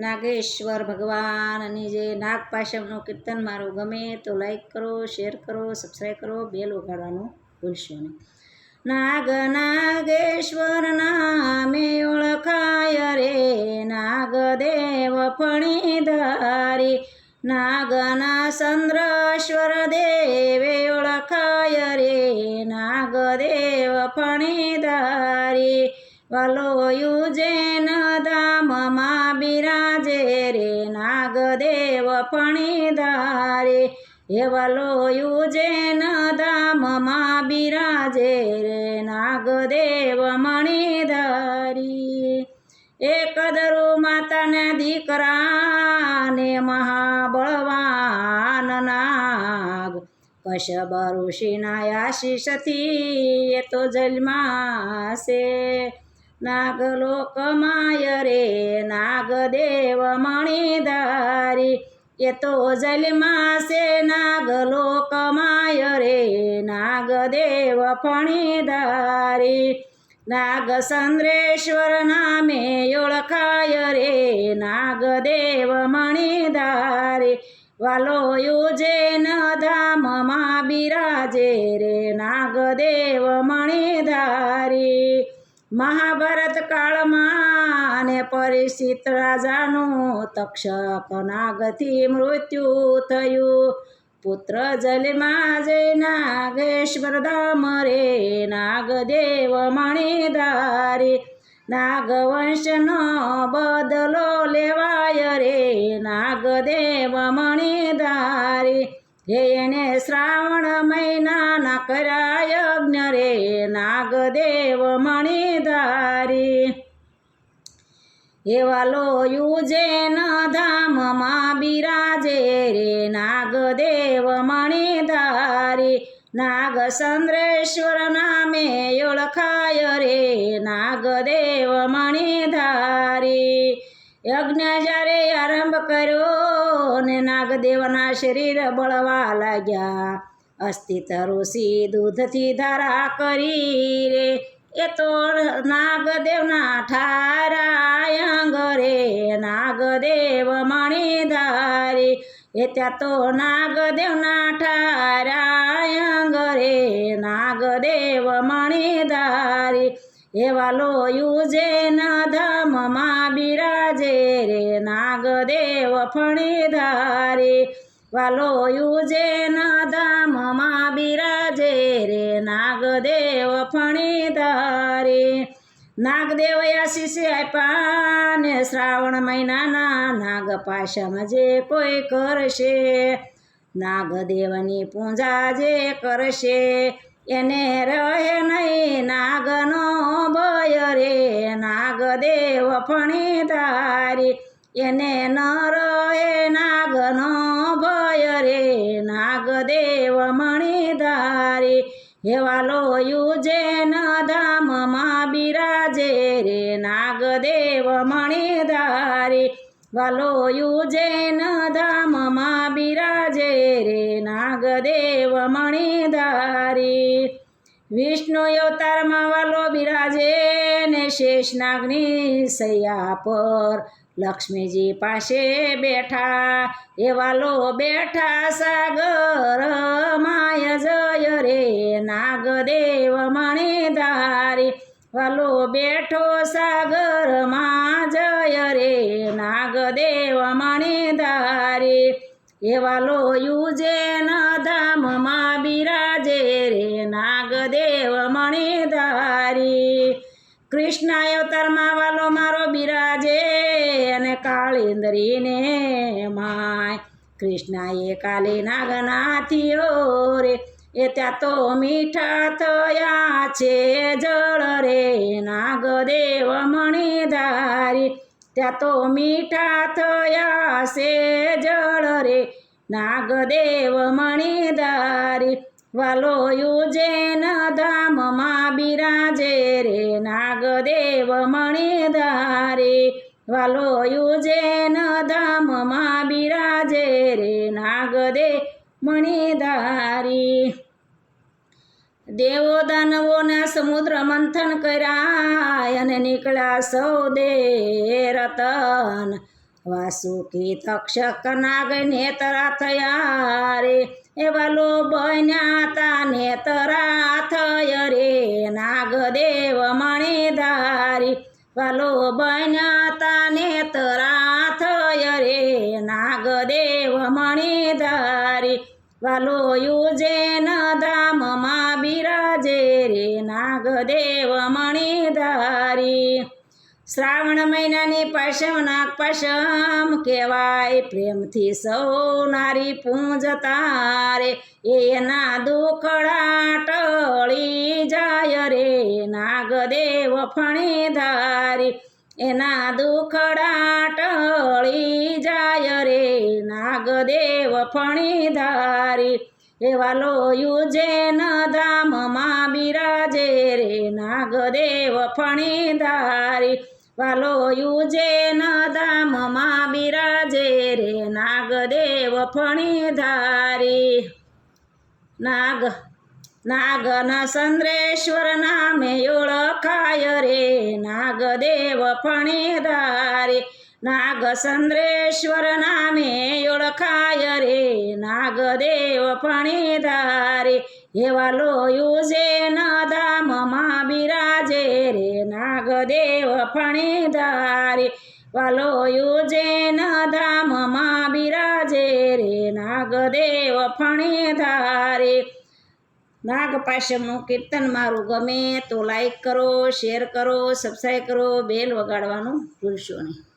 નાગેશ્વર ભગવાનની જે નાગપાશમનું કીર્તન મારું ગમે તો લાઈક કરો શેર કરો સબસ્ક્રાઈબ કરો બેલ ઉગાડવાનું ભૂલશો નહીં. નાગ નાગેશ્વર નામે ઓળખાય રે નાગ દેવ પણી ધારી. નાગના ચંદ્રેશ્વર દેવે ઓળખાય રે, નાગદેવ ફણીધારી વાલો યુજેન ધામમાં બિરાજે રે નાગદેવ ફણીધારી હે વલોયું યુજેન ધામમાં બિરાજે રે નાગદેવ મણિધારી એકદરુ માતાને દીકરાને મહાબળવાન નાગ. કશ્યપ ઋષિના આશીષથી એ તો જલમાં છે નાગલોકમાય રે નાગદેવ મણિધારી એ તો જલમાં છે નાગલોકમાય રે નાગદેવ ફણીધારી નાગ ચંદ્રેશ્વર નામે ઓળખાય રે નાગદેવ મણિધારી વાલો યુજેન ધામમાં બિરાજે રે નાગદેવ મણિધારી મહાભારત કાળમાં અને પરિચિત રાજાનું તક્ષક નાગથી મૃત્યુ થયું. પુત્ર જલમાં જય નાગેશ્વર ધામ રે, નાગદેવ મણિધારી નાગવંશનો બદલો લેવાય રે, નાગદેવ મણિધારી એને શ્રાવણ મહિનાના કર્યા યજ્ઞ રે નાગદેવ મણિધારી. એવાલો યુજેન ધામમાં બિરાજે રે નાગદેવ મણિધારી. નાગ ચંદ્રેશ્વર નામે ઓળખાય રે નાગદેવ મણિધારી. યજ્ઞ જ્યારે આરંભ કર્યો ને નાગદેવના શરીર બળવા લાગ્યા. અસ્થિ તરુસી દૂધથી ધારા કરી રે. એ તો નાગદેવના ઠારાયંગ રે. નાગદેવ મણિધારી એ ત્યાં તો નાગદેવના ઠારાય અંગ રે. નાગદેવ મણિધારી એવા લો યુજેન ધામમાં બિરાજે રે નાગદેવ ફણીધારી વાલો યુજેન ધામમાં બિરાજે રે નાગદેવ ફણીધારી નાગદેવ આશીષ આપ્યા ને શ્રાવણ મહિનાના નાગ પાશામાં જે કોઈ કરશે. નાગદેવની પૂજા જે કરશે. એને રહે નહીં નાગનો રે નાગદેવ ફણીધારી એને ન રહે નાગનો ભય રે નાગદેવ મણિધારી હેવાલો ન ધામમાં બિરાજે રે નાગદેવ મણિધારી વાલો ન ધામમાં બિરાજે રે નાગદેવ મણિધારી વિષ્ણુ અવતારમાં વાલો બિરાજે ને શેષનાગની સૈયા પર. લક્ષ્મીજી પાસે બેઠા, એ વાલો બેઠા, સાગર માય જય રે, નાગદેવ મણિધારી વાલો બેઠો, સાગર મા જય રે, નાગદેવ મણિધારી એ વાલો યુજેન ધામમાં બિરાજે રે નાગદેવ મણિધારી. કૃષ્ણ અવતારમાં વાલો મારો બિરાજે અને કાળિંદરીને માય. કૃષ્ણએ કાલી નાગનાથીઓ રે, એ ત્યાં તો મીઠા થયા છે જળ રે. નાગદેવ મણિધારી, ત્યાં તો મીઠા થયા છે જળ રે. નાગદેવ મણિધારી વાલો યુજેન ધામમાં બિરાજે રે નાગદેવ મણિધારી વાલો યુજેન ધામમાં બિરાજે રે નાગદે મણિધારી દેવો દાનવોના સમુદ્ર મંથન કર્યા અને નીકળ્યા સૌ દે રતન. વાસુકી તક્ષક નાગ નેતરા થયા રે. એવા લો બન્યા તા નેતરા થય રે. નાગદેવ મણિધારી વાલો બન્યા તા નેતરા થય રે. નાગદેવ મણિધારી વાલો યુજેન ધામમાં બિરાજે રે. નાગદેવ મણિધારી શ્રાવણ મહિનાની પશમ નાગ પશમ કહેવાય. પ્રેમથી સૌ નારી પૂંજતા રે એના દુખડા ટળી જાય રે. નાગદેવ ફણીધારી એના દુખડા ટળી જાય રે. નાગદેવ ફણીધારી એવા લોયુ જેન ધામમાં બિરાજે રે. નાગદેવ ફણીધારી વાલો યુજેન ધામમાં બિરાજે રે નાગદેવ ફણીધારી નાગ નાગના ચંદ્રેશ્વર નામે ઓળખાય રે. નાગદેવ ફણીધારી નાગ ચંદ્રેશ્વર નામે ઓળખાય રે. નાગદેવ ફણીધારી એવા લોયુ બિરાજે રે નાગદેવ ફણીધારી વાલો યુજેન ધામમાં બિરાજે રે. નાગદેવ ફણીધારી નાગ પાશમનું કીર્તન મારું ગમે તો લાઈક કરો શેર કરો સબસ્ક્રાઈબ કરો બેલ વગાડવાનું ભૂલશો નહીં.